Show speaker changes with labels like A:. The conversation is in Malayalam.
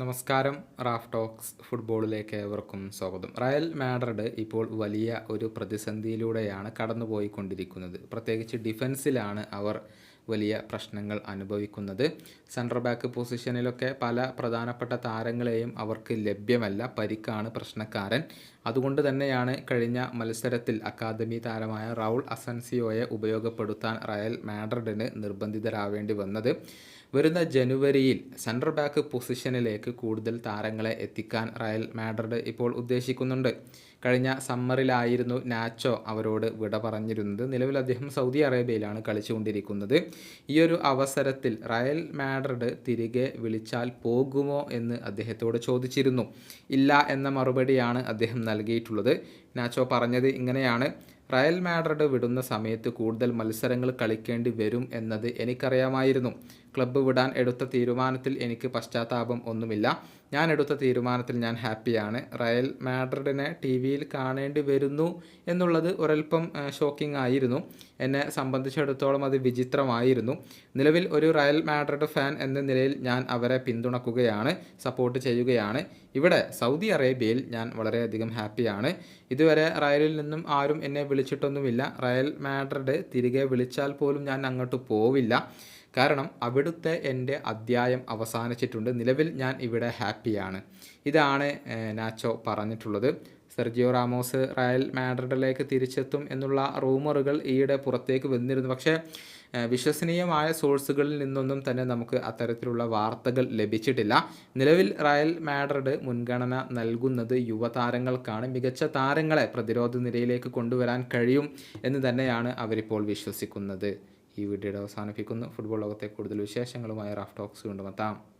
A: നമസ്കാരം റാഫ് ടോക്സ് ഫുട്ബോളിലേക്ക് ഏവർക്കും സ്വാഗതം. റയൽ മാഡ്രിഡ് ഇപ്പോൾ വലിയ ഒരു പ്രതിസന്ധിയിലൂടെയാണ് കടന്നുപോയിക്കൊണ്ടിരിക്കുന്നത്. പ്രത്യേകിച്ച് ഡിഫൻസിലാണ് അവർ വലിയ പ്രശ്നങ്ങൾ അനുഭവിക്കുന്നത്. സെൻട്രൽ ബാക്ക് പൊസിഷനിലൊക്കെ പല പ്രധാനപ്പെട്ട താരങ്ങളെയും അവർക്ക് ലഭ്യമല്ല. പരിക്കാണ് പ്രശ്നക്കാരൻ. അതുകൊണ്ട് തന്നെയാണ് കഴിഞ്ഞ മത്സരത്തിൽ അക്കാദമി താരമായ റൗൾ അസൻസിയോയെ ഉപയോഗപ്പെടുത്താൻ റയൽ മാഡ്രിഡിന് നിർബന്ധിതരാവേണ്ടി വന്നത്. വരുന്ന ജനുവരിയിൽ സെൻട്രൽ ബാക്ക് പൊസിഷനിലേക്ക് കൂടുതൽ താരങ്ങളെ എത്തിക്കാൻ റയൽ മാഡ്രിഡ് ഇപ്പോൾ ഉദ്ദേശിക്കുന്നുണ്ട്. കഴിഞ്ഞ സമ്മറിലായിരുന്നു നാച്ചോ അവരോട് വിട പറഞ്ഞിരുന്നത്. നിലവിൽ അദ്ദേഹം സൗദി അറേബ്യയിലാണ് കളിച്ചുകൊണ്ടിരിക്കുന്നത്. ഈ ഒരു അവസരത്തിൽ റയൽ മാഡ്രിഡ് തിരികെ വിളിച്ചാൽ പോകുമോ എന്ന് അദ്ദേഹത്തോട് ചോദിച്ചിരുന്നു. ഇല്ല എന്ന മറുപടിയാണ് അദ്ദേഹം നൽകിയിട്ടുള്ളത്. നാച്ചോ പറഞ്ഞത് ഇങ്ങനെയാണ്. റയൽ മാഡ്രിഡ് വിടുന്ന സമയത്ത് കൂടുതൽ മത്സരങ്ങൾ കളിക്കേണ്ടി വരും എന്നത് എനിക്കറിയാമായിരുന്നു. ക്ലബ്ബ് വിടാൻ എടുത്ത തീരുമാനത്തിൽ എനിക്ക് പശ്ചാത്താപം ഒന്നുമില്ല. ഞാൻ എടുത്ത തീരുമാനത്തിൽ ഞാൻ ഹാപ്പിയാണ്. റയൽ മാഡ്രിഡിനെ ടി വിയിൽ കാണേണ്ടി വരുന്നു എന്നുള്ളത് ഒരൽപ്പം ഷോക്കിംഗ് ആയിരുന്നു. എന്നെ സംബന്ധിച്ചിടത്തോളം അത് വിചിത്രമായിരുന്നു. നിലവിൽ ഒരു റയൽ മാഡ്രിഡ് ഫാൻ എന്ന നിലയിൽ ഞാൻ അവരെ പിന്തുണക്കുകയാണ് സപ്പോർട്ട് ചെയ്യുകയാണ്. ഇവിടെ സൗദി അറേബ്യയിൽ ഞാൻ വളരെയധികം ഹാപ്പിയാണ്. ഇതുവരെ റയലിൽ നിന്നും ആരും എന്നെ വിളിച്ചിട്ടൊന്നുമില്ല. റയൽ മാഡ്രിഡ് തിരികെ വിളിച്ചാൽ പോലും ഞാൻ അങ്ങോട്ട് പോവില്ല. കാരണം അവിടുത്തെ എന്റെ അധ്യായം അവസാനിച്ചിട്ടുണ്ട്. നിലവിൽ ഞാൻ ഇവിടെ ഹാപ്പിയാണ്. ഇതാണ് നാച്ചോ പറഞ്ഞിട്ടുള്ളത്. സെർജിയോ റാമോസ് റയൽ മാഡ്രിഡിലേക്ക് തിരിച്ചെത്തും എന്നുള്ള റൂമറുകൾ ഈയിടെ പുറത്തേക്ക് വന്നിരുന്നു. പക്ഷേ വിശ്വസനീയമായ സോഴ്സുകളിൽ നിന്നൊന്നും തന്നെ നമുക്ക് അത്തരത്തിലുള്ള വാർത്തകൾ ലഭിച്ചിട്ടില്ല. നിലവിൽ റയൽ മാഡ്രിഡ് മുൻഗണന നൽകുന്നത് യുവതാരങ്ങൾക്കാണ്. മികച്ച താരങ്ങളെ പ്രതിരോധ നിരയിലേക്ക് കൊണ്ടുവരാൻ കഴിയും എന്ന് തന്നെയാണ് അവരിപ്പോൾ വിശ്വസിക്കുന്നത്. ഈ വീഡിയോയുടെ അവസാനിപ്പിക്കുന്നു. ഫുട്ബോൾ ലോകത്തെ കൂടുതൽ വിശേഷങ്ങളുമായി റാഫ് ടോക്സ് കൊണ്ടുമെത്താം